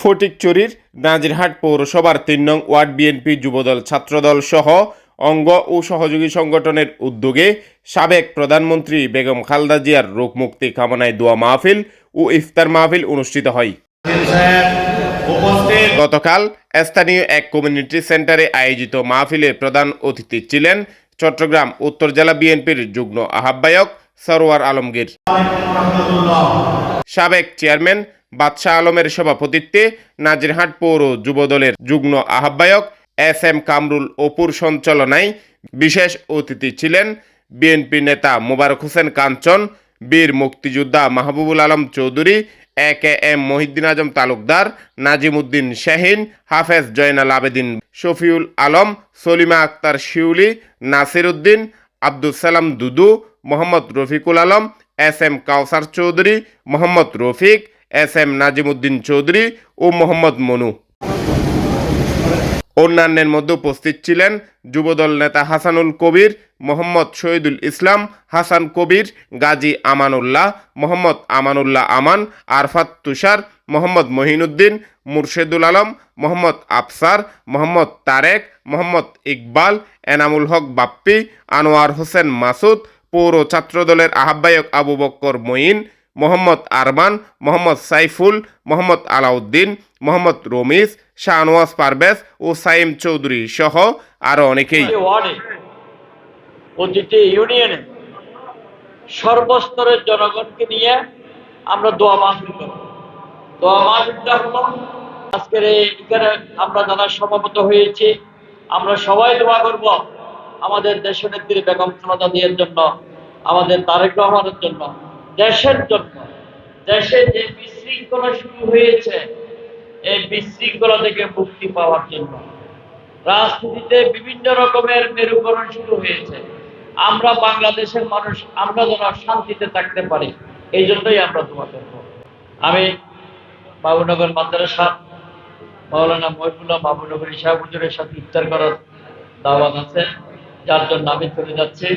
ফটিকচুরির নাজিরহাট পৌরসভার তিন নং ওয়ার্ড বিএনপি যুবদল ছাত্রদল সহ অঙ্গ ও সহযোগী সংগঠনের উদ্যোগে সাবেক প্রধানমন্ত্রী বেগম খালদা জিয়ার রোগ মুক্তি কামনায় দোয়া মাহফিল ও ইফতার মাহফিল অনুষ্ঠিত হয়। গতকাল স্থানীয় এক কমিউনিটি সেন্টারে আয়োজিত মাহফিলে প্রধান অতিথি ছিলেন চট্টগ্রাম উত্তর জেলা বিএনপির যুগ্ম আহ্বায়ক সরোয়ার আলমগীর। সাবেক চেয়ারম্যান বাদশাহ আলমের সভাপতিত্বে নাজিরহাট পৌর যুবদলের যুগ্ম আহ্বায়ক এস এম কামরুল অপুর সঞ্চালনায় বিশেষ অতিথি ছিলেন বিএনপি নেতা মোবারক হোসেন কাঞ্চন, বীর মুক্তিযোদ্ধা Mahbubul Alam Chowdhury, A K M Mohiuddin Azam Talukdar, Nazim Uddin Shahin, Hafez Joynal Abedin Shafiul Alam, Salima Akter Shiuli, Nasir Uddin Abdul Salam Dudu, Mohammad Rafiqul Alam, S M Kawsar Chowdhury, Mohammad Rafiq, S M Nazimuddin Chowdhury ও মোহাম্মদ মনু। অন্যান্যের মধ্যে উপস্থিত ছিলেন যুবদল নেতা হাসানুল কবির, মোহাম্মদ শহীদুল ইসলাম, হাসান কবির, গাজী আমানুল্লাহ, মোহাম্মদ আমানুল্লাহ আমান, আরফাত তুষার, মোহাম্মদ মহিনুদ্দিন, মুর্শেদুল আলম, মোহাম্মদ আফসার, মোহাম্মদ তারেক, মোহাম্মদ ইকবাল, এনামুল হক বাপ্পি, আনোয়ার হোসেন মাসুদ, পৌর ছাত্রদলের আহ্বায়ক আবু বক্কর মঈন মোহাম্মদ আরমান মোহাম্মদ সাইফুল, মোহাম্মদ আলাউদ্দিন, মোহাম্মদ রমিজ শাহনওয়াজ পারভেজ ও সাইম চৌধুরী সহ আরও অনেকেই। ইউনিয়নে সর্বস্তরের জনগণকে নিয়ে আমরা দোয়া মাহফিল আজকের এখানে আমরা যারা সমাবেত হয়েছি, আমরা সবাই দোয়া করব আমাদের দেশের নেত্রী বেগম খালেদা জিয়ার জন্য, আমাদের তারেক রহমানের জন্য। দেশের জন্য। দেশে যে বিশৃঙ্খলা শুরু হয়েছে, এই বিশৃঙ্খলা থেকে মুক্তি পাওয়ার জন্য। রাজনীতিতে বিভিন্ন রকমের মেরুকরণ শুরু হয়েছে। আমরা বাংলাদেশের মানুষ, আমরা যেন শান্তিতে থাকতে পারি, এই জন্যই আমরা করব আমি বাবুনগর মাদ্রাসা মাওলানা মহিবুল্লাহ বাবুনগর শাহ হুজুরের সাথে ইফতার করার দাওয়াত আছে, যার জন্য আমি চলে যাচ্ছি।